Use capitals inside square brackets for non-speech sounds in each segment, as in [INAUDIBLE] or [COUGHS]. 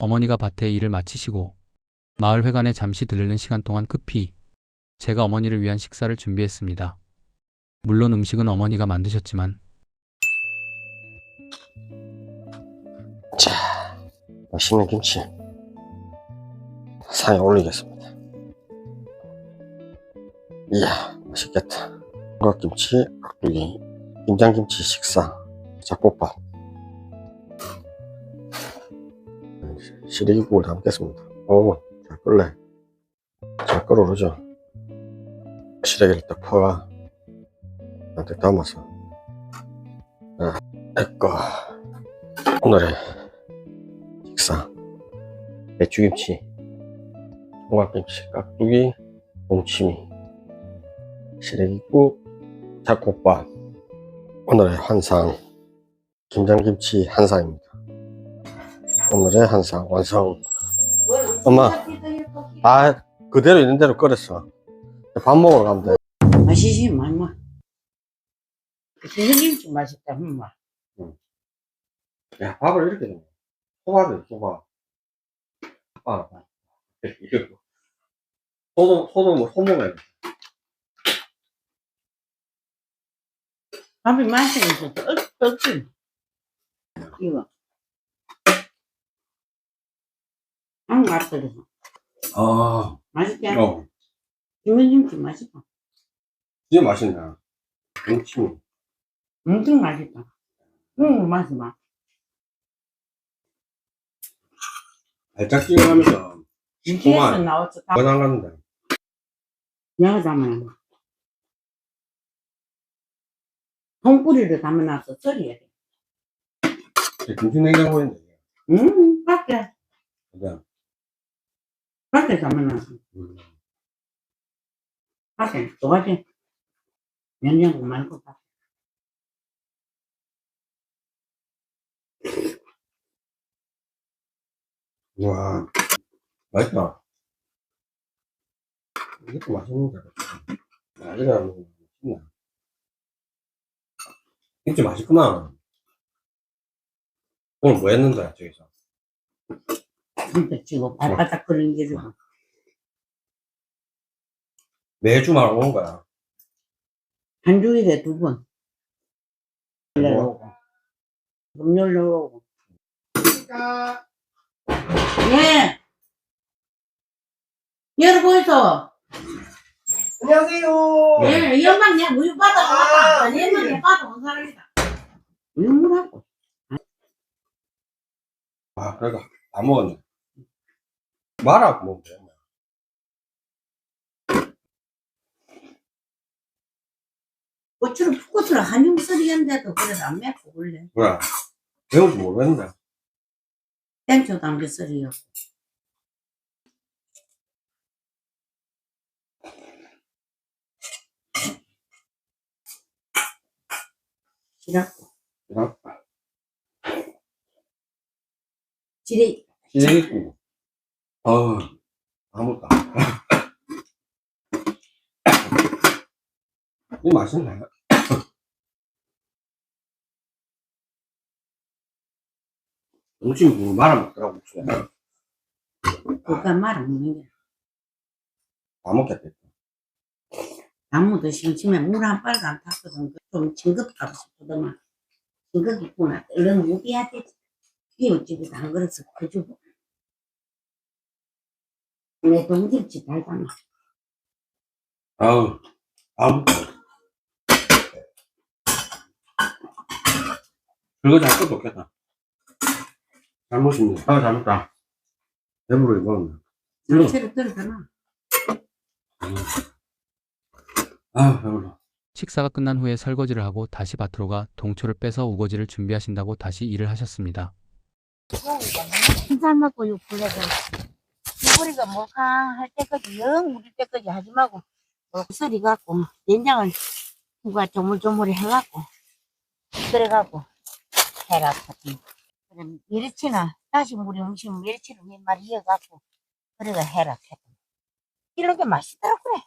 어머니가 밭에 일을 마치시고 마을 회관에 잠시 들르는 시간 동안 급히 제가 어머니를 위한 식사를 준비했습니다. 물론 음식은 어머니가 만드셨지만 자, 맛있는 김치 상에 올리겠습니다. 이야, 맛있겠다. 삼각김치, 깍두기, 김장김치 식사, 잡곡밥. 시래기국을 담겠습니다. 오, 잘 끓래. 잘 끓어오르죠? 시래기를 딱 퍼가 나한테 담아서. 자, 내꺼. 오늘의 식사 배추김치 홍합김치 깍두기 동치미 시래기국 잡곡밥 오늘의 한상 김장김치 한상입니다 오늘의 한상 완성 엄마 다 그대로 있는 대로 끓였어 밥 먹으러 가면 돼 맛있지, 말마. 김치 맛있다, 엄마. 야, 밥을 이렇게 해. 소밥이야, 소밥. 아, 이거. 소도, 소도 뭐, 소 먹어야 돼. 밥이 맛있어서 떡지. 이거. 안 맛들어서. 아, 맛있지? 어. 김치 맛있다. 진짜 맛있네. 김치. 엄청 맛있다. 응, 맛이 봐. 발짝 끼어가면서, 김치에서. 나왔어. 다 건강 같는데. 내가 담아야 통뿌리를 담아놨어. 썰어야 돼. 김치 냉장고에 있는데. 응, 밖에, 그냥, 담아놨어. 음. 밖에, 좋아지? 냉장고 말고 밖에. 와, 맛있다. 이것도 맛있는데. 아, 이거 하면 맛있네. 김치 맛있구나. 오늘 뭐 했는데, 저기서? 진짜 지금 발바닥 끓는 게 좀. 매주 말고 온 거야. 한 주일에 두 번. 뭐? 오고. 금요일로 오고. 예. 열어보이소. 안녕하세요. 예, 이 엄마 그냥 우유 받아 왔다. 이 엄마 그냥 받아 온 사람이다. 우유 물하고. 아, 그러니까, 다 먹었네. 말하고 먹으면 돼. 고추를 푸고추를 한용 썰이한데도 그래도 안 맵고 원래. 뭐야. 배운지 모르겠는데. 땡초 담겨 썰이요. 지라고. 야, 지레 시래기국. 어우, 아무것도 안이 맛있네. [COUGHS] 음식 뭐 말아먹더라고, 혹시. 그가 말을 먹는 게. 다 먹겠다. 나무도 심심해 물 한 빨도 안 탔거든. 좀 징겁하고 싶거든만. 징겁이구나. 얼른 되지. 이웃집에서 안 그래서 그 주고. 내 동집집 달잖아. 아우, 아우. 그거 잘 것도 없겠다. 잘 먹습니다. 아, 잘 먹다. 배부르게 먹었네. 음. 전체를 떨어잖아. 아, 배불러. 식사가 끝난 후에 설거지를 하고 다시 밭으로 가 동초를 빼서 우거지를 준비하신다고 다시 일을 하셨습니다. 흰살 먹고 육불에서 육불이가 몰캉할 때까지 영 우릴 때까지 하지 말고 목소리 갖고 된장을 누가 조물조물 해갖고 그래갖고 해라 같은 그럼 멸치나 다시 물에 음식 멸치를 몇 마리 이어갖고 그래가 해라 했다 이런 게 맛있더라 그래.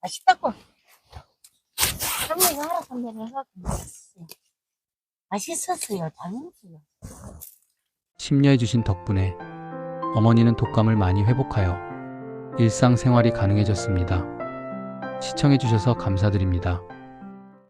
맛있다고. 할머니가 하라 선배를 해갖고 맛있어요 맛있었어요 잘 먹었어요. 심려해 주신 덕분에 어머니는 독감을 많이 회복하여 일상생활이 가능해졌습니다. 시청해주셔서 감사드립니다.